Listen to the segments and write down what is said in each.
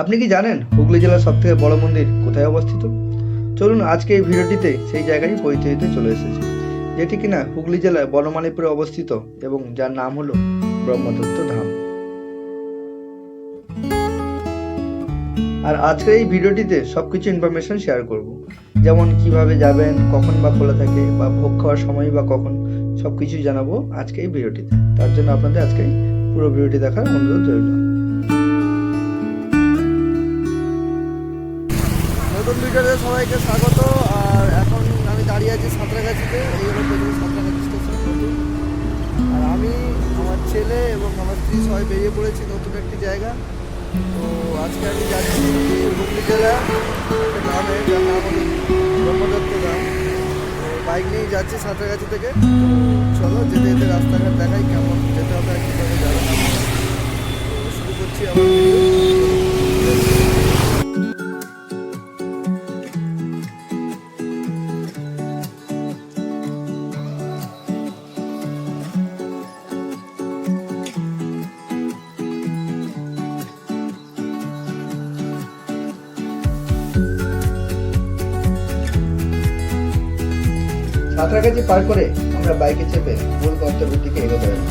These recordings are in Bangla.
আপনি কি জানেন হুগলি জেলার সব থেকে বড় মন্দির কোথায় অবস্থিত? চলুন আজকে এই ভিডিওটিতে সেই জায়গায় পরিচয় দিতে চলে এসেছি, যেটি কিনা হুগলি জেলার বনমালীপুরে অবস্থিত এবং যার নাম হলো ব্রহ্মদত্ত ধাম। আর আজকের এই ভিডিওটিতে সব কিছু ইনফরমেশন শেয়ার করব, যেমন কীভাবে যাবেন, কখন বা খোলা থাকে, বা ভোগ খাওয়ার সময় বা কখন সবকিছু জানাব আজকে এই ভিডিওটিতে। তার জন্য আপনাদের আজকে পুরো ভিডিওটি দেখার অনুরোধ রইল। নতুন ভিডিওতে সবাইকে স্বাগত। আর এখন আমি দাঁড়িয়ে আছি সাঁতরাগাছিতে এই হলো সাঁতরাগাছি স্টেশন আর আমি, আমার ছেলে এবং আমার স্ত্রী সবাই বেরিয়ে পড়েছি নতুন একটি জায়গা। তো আজকে আমি যাচ্ছি হুগলি জেলা গ্রামে, যার নাম হলো ব্রহ্মদত্ত গ্রাম। বাইক নিয়ে যাচ্ছি সাঁতরাগাছি থেকে। চলো, যেতে যেতে রাস্তাঘাট দেখাই কেমন, যেতে হবে আর যাবে। তো শুরু করছি আমার সাঁতরাগাছি পার করে আমরা বাইকে চেপে মূল গন্তব্যের দিকে এগোতে হবে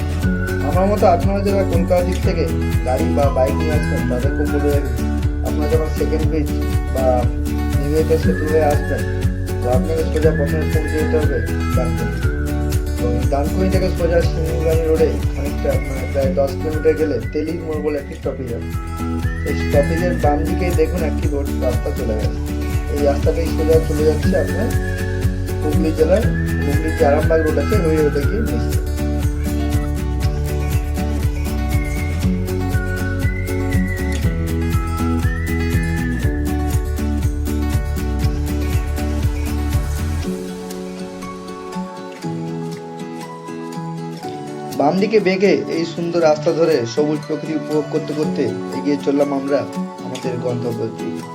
আমার মতো আপনারা যারা কলকাতা দিক থেকে গাড়ি বা বাইক নিয়ে আসবেন তাদেরকে বলে রাখি আপনারা যখন সেকেন্ড ব্রিজ বা নিউইয়র্কের সেতু হয়ে আসবেন, তো আপনাকে সোজা প্রথমে পৌঁছে যেতে হবে ডানকুনি তো ডানকুনি থেকে সোজা শিমুলগানি রোডে খানিকটা মানে প্রায় দশ কিলোমিটার গেলে তেলির মোড় বলে একটি স্টপেজ আছে। এই স্টপেজের বাম দিকেই দেখুন একটি রোড রাস্তা চলে গেছে। এই রাস্তাটাই সোজা চলে যাচ্ছে আপনার হুগলি জেলার হুগলি যে আরামবাগ রোড আছে, ওই রোডে গিয়ে বাম দিকে বেঁকে এই সুন্দর রাস্তা ধরে সবুজ প্রকৃতি উপভোগ করতে করতে এগিয়ে চললাম আমরা আমাদের গন্তব্যের দিকে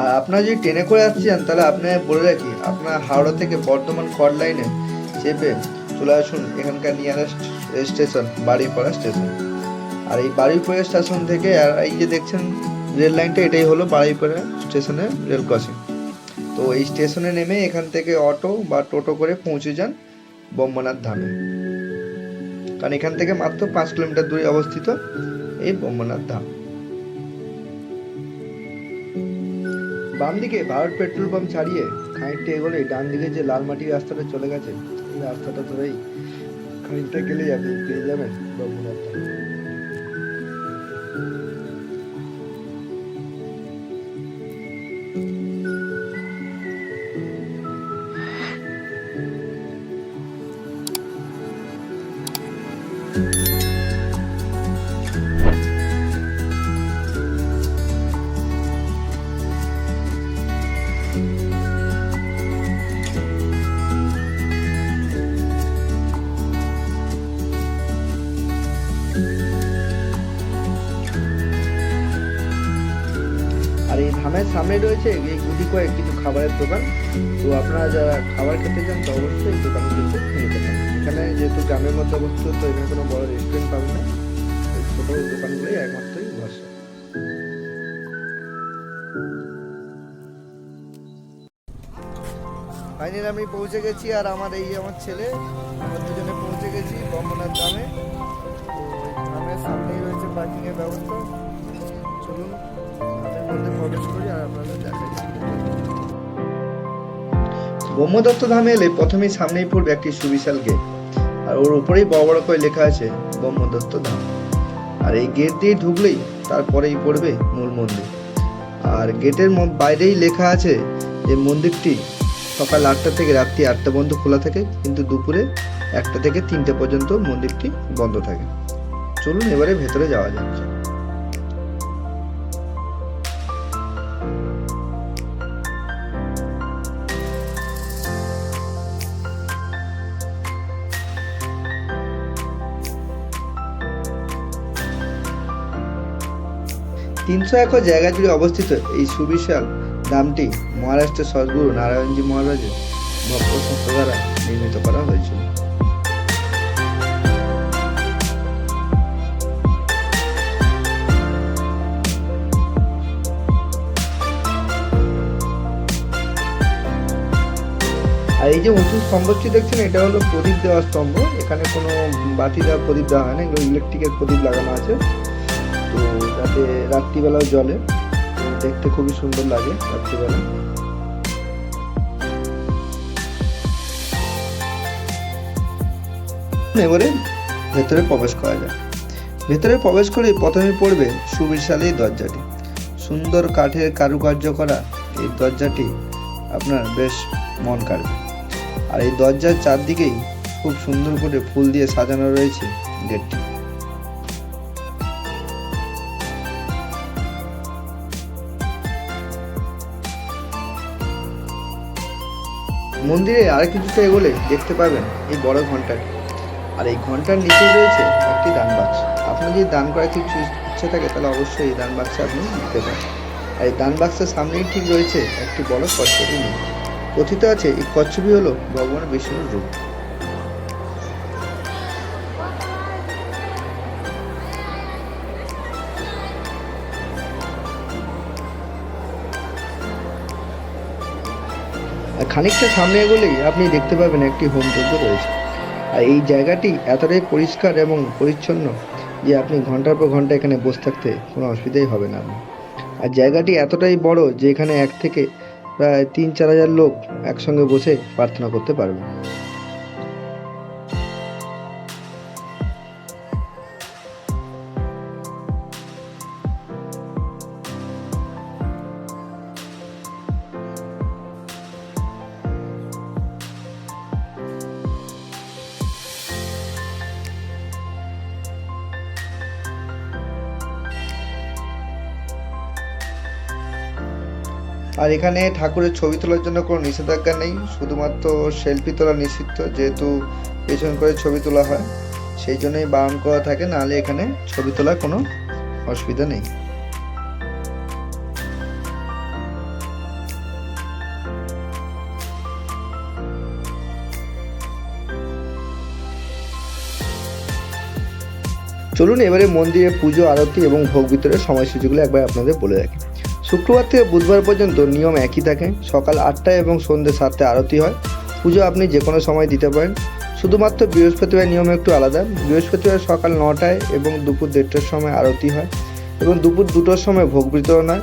আর আপনারা যদি ট্রেনে করে আসছেন তাহলে আপনার বলে রাখি, আপনার হাওড়া থেকে বর্ধমান কট লাইনে চেপে চলে আসুন এখানকার নিয়ারেস্ট স্টেশন বাড়িপাড়া স্টেশন আর এই বাড়িপাড়া স্টেশন থেকে, আর এই যে দেখছেন রেল লাইনটা এটাই হলো বাড়িপাড়া স্টেশনের রেল ক্রসিং তো এই স্টেশনে নেমে এখান থেকে অটো বা টোটো করে পৌঁছে যান বোম্বনাথ ধামে। কারণ এখান থেকে মাত্র পাঁচ কিলোমিটার দূরে অবস্থিত এই বোম্বনাথ ধাম। বাম দিকে ভারত পেট্রোল পাম্প ছাড়িয়ে খানিকটা এগোলে ডান দিকে যে লাল মাটির রাস্তাটা চলে গেছে, এই রাস্তাটা ধরেই খানিকটা গেলেই আপনি পেয়ে যাবেন ব্রহ্মনাথ ধামের সামনে রয়েছে, এই গুটি কয়েক কিছু খাবারের দোকান। তো আপনারা যারা খাবার খেতে চান, তো অবশ্যই এই দোকানগুলোতে খেয়ে নিতে এখানে যেহেতু গ্রামের মধ্যে অবস্থিত, তো এখানে কোনো বড় রেস্টুরেন্ট পাবেন না। ছোটো দোকানগুলোই একমাত্রই ভরসা ফাইনালি আমি পৌঁছে গেছি, আর আমার এই আমার ছেলে, আমার দুজনে পৌঁছে গেছি বম্বনাথ গ্রামে। গ্রামের সামনেই রয়েছে পার্কিং এর ব্যবস্থা। চলুন। করি আর আপনাদের ব্রহ্মদত্ত ধামে এলে প্রথমেই সামনেই পড়বে একটি সুবিশাল গেট আর ওর উপরেই বড় বড় করে লেখা আছে, ব্রহ্মদত্ত ধাম। আর এই গেট দিয়ে ঢুকলেই তারপরেই পড়বে মূল মন্দির। আর গেটের বাইরেই লেখা আছে যে মন্দিরটি সকাল আটটা থেকে রাত্রি আটটা পর্যন্ত খোলা থাকে, কিন্তু দুপুরে একটা থেকে তিনটে পর্যন্ত মন্দিরটি বন্ধ থাকে। চলুন এবারে ভেতরে যাওয়া যাক। তিনশো একর জায়গা জুড়ে অবস্থিত এই সুবিশাল দামটি মহারাষ্ট্রের সদ্গুরু নারায়ণজী মহারাজের ভক্ত সংস্থা দ্বারা নির্মিত করা হয়েছিল আর এই যে উঁচু স্তম্ভটি দেখছেন, এটা হলো প্রদীপ দেওয়ার স্তম্ভ। এখানে কোনো বাতি দেওয়া প্রদীপ দেওয়া হয় না এগুলো ইলেকট্রিকের প্রদীপ লাগানো আছে। তো যাতে রাত্রিবেলাও জলে দেখতে খুবই সুন্দর লাগে রাত্রিবেলা। এবারে ভেতরে প্রবেশ করা যায় ভেতরে প্রবেশ করে প্রথমে পড়বে সুবিশাল এই দরজাটি। সুন্দর কাঠের কারুকার্য করা এই দরজাটি আপনার বেশ মন কাড়বে। আর এই দরজার চারদিকেই খুব সুন্দর করে ফুল দিয়ে সাজানো রয়েছে গেটটি। মন্দিরে আর কিছুটা এগোলে দেখতে পাবেন এই বড় ঘন্টাটি আর এই ঘণ্টার নিচে রয়েছে একটি দান বাক্স। আপনি যদি দান করার কিছু ইচ্ছে থাকে, তাহলে অবশ্যই এই দান বাক্সে আপনি দিতে পারেন। আর এই দান বাক্সের সামনেই ঠিক রয়েছে একটি বড় কচ্ছপি কথিত আছে, এই কচ্ছপি হলো ভগবান বিষ্ণুর রূপ। খানিকটা সামনে এগোলেই আপনি দেখতে পাবেন একটি হোম যজ্ঞ রয়েছে। আর এই জায়গাটি এতটাই পরিষ্কার এবং পরিচ্ছন্ন যে আপনি ঘণ্টার পর ঘণ্টা এখানে বসে থাকতে কোনো অসুবিধাই হবে না। আর জায়গাটি এতটাই বড় যে এখানে এক থেকে প্রায় তিন চার হাজার লোক একসঙ্গে বসে প্রার্থনা করতে পারবে। আর এখানে ঠাকুরের ছবি তোলার জন্য কোনো নিষেধাজ্ঞা নেই, শুধুমাত্র সেলফি তোলা নিষিদ্ধ, যেহেতু পেছন করে ছবি তোলা হয়, সেই জন্যই বারণ করা থাকে, নাহলে এখানে ছবি তোলার কোনো অসুবিধা নেই। চলুন এবারে মন্দিরে পুজো, আরতি এবং ভোগ বিতরের সময়সূচিগুলো একবার আপনাদের বলে রাখি। শুক্রবার থেকে বুধবার পর্যন্ত নিয়ম একই থাকে। সকাল আটটায় এবং সন্ধ্যে সাতটায় আরতি হয়। পুজো আপনি যে কোনো সময় দিতে পারেন। শুধুমাত্র বৃহস্পতিবার নিয়ম একটু আলাদা। বৃহস্পতিবার সকাল নটায় এবং দুপুর দেড়টার সময় আরতি হয় এবং দুপুর দুটোর সময় ভোগ বিতরণ হয়।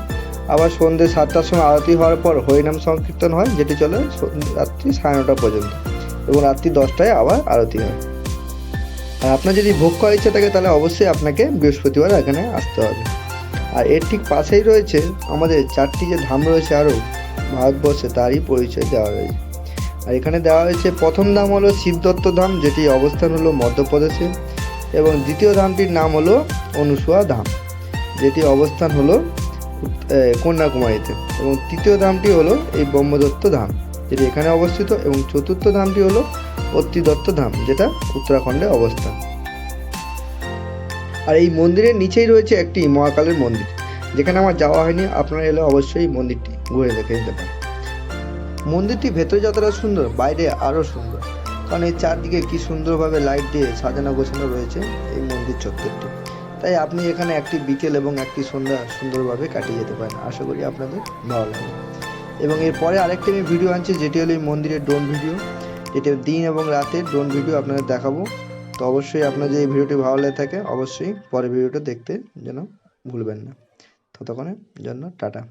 আবার সন্ধ্যে সাতটার সময় আরতি হওয়ার পর হরিনাম সংকীর্তন হয়, যেটি চলে রাত্রি সাড়ে নটা পর্যন্ত এবং রাত্রি দশটায় আবার আরতি হয়। আর আপনার যদি ভোগ করার ইচ্ছা থাকে, তাহলে অবশ্যই আপনাকে বৃহস্পতিবার এখানে আসতে হবে। আর এর ঠিক পাশেই রয়েছে আমাদের চারটি যে ধাম রয়েছে আরও, ভারতবর্ষে তারই পরিচয় দেওয়া রয়েছে। আর এখানে দেওয়া হয়েছে, প্রথম ধাম হলো সিদ্ধত্ত ধাম, যেটি অবস্থান হলো মধ্যপ্রদেশে, এবং দ্বিতীয় ধামটির নাম হলো অনুসুয়া ধাম, যেটি অবস্থান হলো কন্যাকুমারীতে। এবং তৃতীয় ধামটি হলো এই ব্রহ্মদত্ত ধাম, যেটি এখানে অবস্থিত, এবং চতুর্থ ধামটি হলো অত্রিদত্ত ধাম, যেটা উত্তরাখণ্ডে অবস্থান আর এই মন্দিরের নিচেই রয়েছে একটি মহাকালের মন্দির। যেখানে আমার যাওয়া হয়নি, আপনারা এলে অবশ্যই মন্দিরটি ঘুরে দেখে নিতে পারেন। মন্দিরটি ভেতরে যতটা সুন্দর, বাইরে আরও সুন্দর। কারণ এই চারদিকে কি সুন্দরভাবে লাইট দিয়ে সাজানো গোছানো রয়েছে এই মন্দির চত্বরটি। তাই আপনি এখানে একটি বিকেল এবং একটি সন্ধ্যা সুন্দরভাবে কাটিয়ে যেতে পারেন। আশা করি আপনাদের ভালো লাগবে। এবং এরপরে আরেকটি আমি ভিডিও আনছি, যেটি হলো এই মন্দিরের ড্রোন ভিডিও যেটা দিন এবং রাতের ড্রোন ভিডিও আপনাদের দেখাবো। তো অবশ্যই আপনার যে এই ভিডিওটি ভালো লেগে থাকে, অবশ্যই পরের ভিডিওটা দেখতে যেন ভুলবেন না। ততক্ষণের জন্য টাটা।